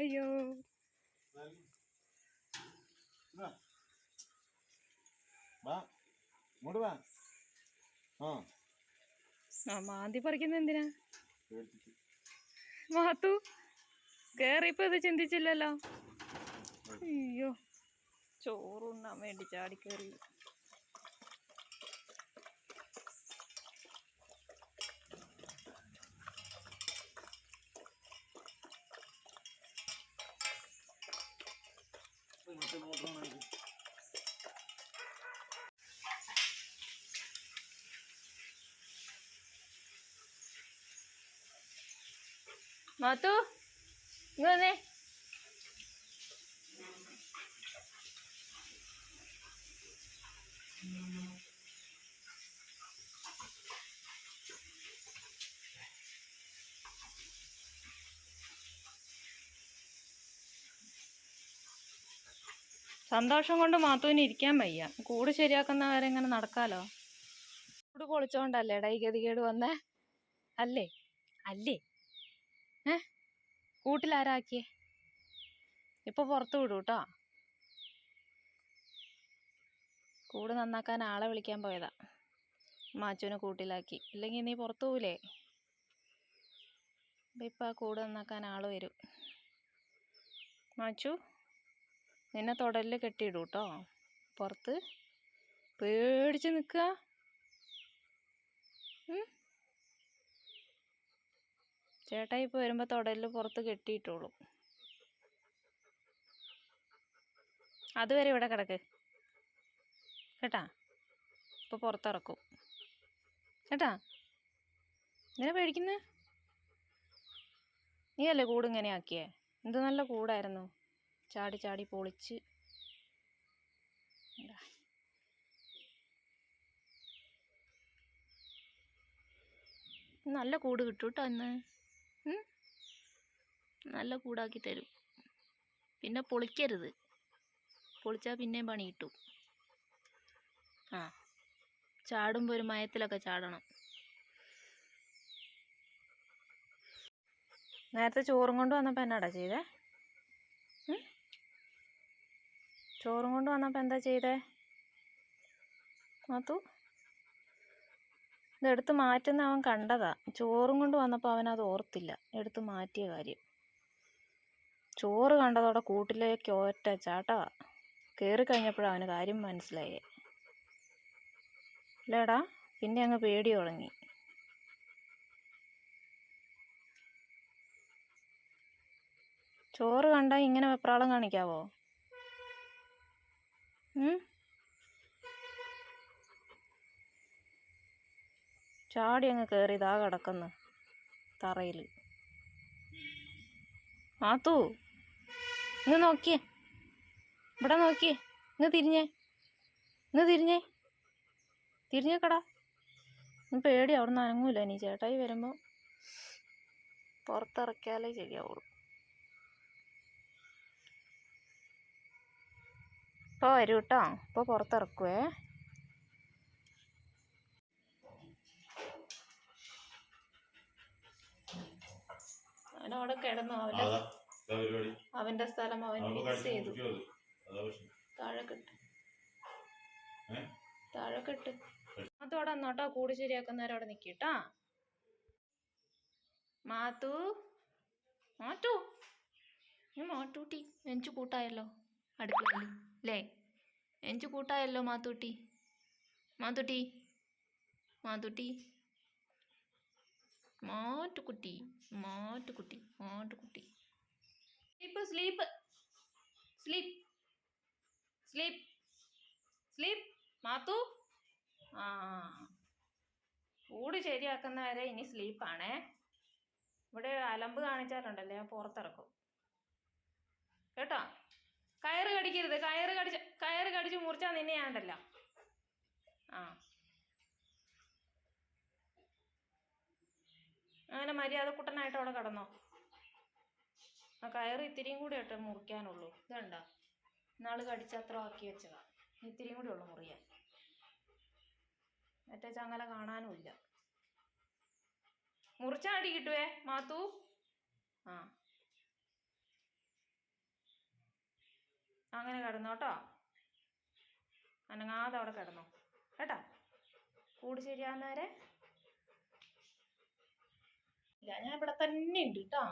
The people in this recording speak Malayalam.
അയ്യോ. മാന്തി പറിക്കുന്ന എന്തിനാ? മാത്തു കേറിയപ്പോ ഇത് ചിന്തിച്ചില്ലല്ലോ. അയ്യോ ചോറുണ്ണാൻ വേണ്ടി ചാടിക്കേറി മറ്റേ മോട്ടറാണ് മാത്തു ഇങ്ങ് സന്തോഷം കൊണ്ട് മാത്തുവിന് ഇരിക്കാൻ വയ്യ. കൂട് ശരിയാക്കുന്ന വരെ ഇങ്ങനെ നടക്കാലോ? കൂട് പൊളിച്ചോണ്ടല്ലേടാ ഈ ഗതികേട് വന്നേ? അല്ലേ? അല്ലേ? ഏ? കൂട്ടിലാരാക്കിയേ? ഇപ്പൊ പുറത്തു വിടൂ കേട്ടോ കൂട് നന്നാക്കാൻ ആളെ വിളിക്കാൻ പോയതാ. മാച്ചുവിനെ കൂട്ടിലാക്കി. ഇല്ലെങ്കിൽ നീ പുറത്തു പോവില്ലേ ഇപ്പം ആ കൂട് നന്നാക്കാൻ ആൾ വരും. മാച്ചു? നിന്നെ തുടലിൽ കെട്ടിയിടും കേട്ടോ പുറത്ത്. പേടിച്ച് നിൽക്കുക ചേട്ടായി ഇപ്പോൾ വരുമ്പോൾ തുടലിൽ പുറത്ത് കെട്ടിയിട്ടോളൂ. അതുവരെ ഇവിടെ കിടക്ക്. കേട്ടാ? ഇപ്പോൾ പുറത്തിറക്കും. കേട്ടാ? ഇങ്ങനെ പേടിക്കുന്നേ? നീയല്ലേ കൂട് ഇങ്ങനെ ആക്കിയേ എന്ത് നല്ല കൂടായിരുന്നു. ചാടി ചാടി പൊളിച്ച്. നല്ല കൂട് കിട്ടും കേട്ടോ നല്ല കൂടാക്കി തരും. പിന്നെ പൊളിക്കരുത്. പൊളിച്ചാൽ പിന്നെയും പണി കിട്ടും. ആ. ചാടുമ്പോൾ ഒരു മയത്തിലൊക്കെ ചാടണം. നേരത്തെ ചോറും കൊണ്ട് വന്നപ്പോൾ എന്നാടാ ചെയ്തേ? ചോറും കൊണ്ട് വന്നപ്പോൾ എന്താ ചെയ്തേ? മാത്തു ഇതെടുത്ത് മാറ്റുന്ന അവൻ കണ്ടതാ. ചോറും കൊണ്ട് വന്നപ്പോൾ അവനത് ഓർത്തില്ല. എടുത്ത് മാറ്റിയ കാര്യം. ചോറ് കണ്ടതോടെ കൂട്ടിലേക്ക് ഒറ്റ ചാട്ടവാ. കയറി കഴിഞ്ഞപ്പോഴാണ് അവന് കാര്യം മനസ്സിലായേ. ഇല്ലേടാ പിന്നെ അങ്ങ് പേടി തുടങ്ങി. ചോറ് കണ്ടാൽ ഇങ്ങനെ വെപ്രാളം കാണിക്കാവോ? ചാടി അങ്ങ് കയറി ഇതാ കിടക്കുന്നു. തറയിൽ മാത്തു ഇങ്ങ് നോക്കിയേ. ഇവിടെ നോക്കിയേ. ഇങ്ങ് തിരിഞ്ഞേ. ഇങ്ങ് തിരിഞ്ഞേ. തിരിഞ്ഞേക്കടാ ഇന്ന് പേടി അവിടെ നിന്ന് അനങ്ങൂല നീ ചേട്ടായി വരുമ്പോൾ പുറത്തിറക്കിയാലേ ശരിയാവുള്ളൂ. ഇപ്പോൾ വരൂ കേട്ടോ ഇപ്പോൾ പുറത്തിറക്കുവേ. അവനവിടെ കിടന്നു. അവന്റെ അവന്റെ സ്ഥലം അവൻ കടിച്ചു ചെയ്തു. താഴെ കെട്ട്? താഴെ കെട്ട്. മാത്തോടെ എന്നോട്ടോ കൂട് ശരിയാക്കുന്നവരെ അവിടെ നിൽക്കിട്ടാ മാത്തു. മാറ്റു മാത്തൂട്ടി. എഞ്ചു കൂട്ടായല്ലോ. അടുക്കളയിൽ അല്ലേ എഞ്ചു കൂട്ടായല്ലോ Mathootty. Mathootty. Mathootty. Mattukutty Mattukutty Mattukutty sleep sleep. Sleep. Sleep. Sleep. Mathu. ആ. കൂട് ശരിയാക്കുന്നവരെ ഇനി സ്ലീപ്പാണേ. ഇവിടെ അലമ്പ് കാണിച്ചാലുണ്ടല്ലേ പുറത്തിറക്കും. കേട്ടോ? കയറ് കടിക്കരുത്. കയറ് കടിച്ച് കയറ് കടിച്ച് മുറിച്ചാൽ നിന്നെ ഞാനുണ്ടല്ലോ ആ. അങ്ങനെ മര്യാദ കുട്ടനായിട്ട് അവിടെ കിടന്നോ. ആ കയറ് ഇത്തിരിയും കൂടി ഇട്ട് മുറിക്കാനുള്ളൂ. ഇതുണ്ടോ? നാൾ കടിച്ചത്ര ആക്കി വെച്ചതാ. ഇത്തിരിയും കൂടി ഉള്ളു മുറിയാൻ. മറ്റേ ചങ്ങല കാണാനുമില്ല. മുറിച്ചാടി കിട്ടുവേ മാത്തു? ആ. അങ്ങനെ കിടന്നോട്ടോ അനങ്ങാതെ അവിടെ കിടന്നോ. കേട്ടോ? കൂട് ശരിയാവുന്നവരെ ഞാൻ ഇവിടെ തന്നെ ഉണ്ട് കേട്ടോ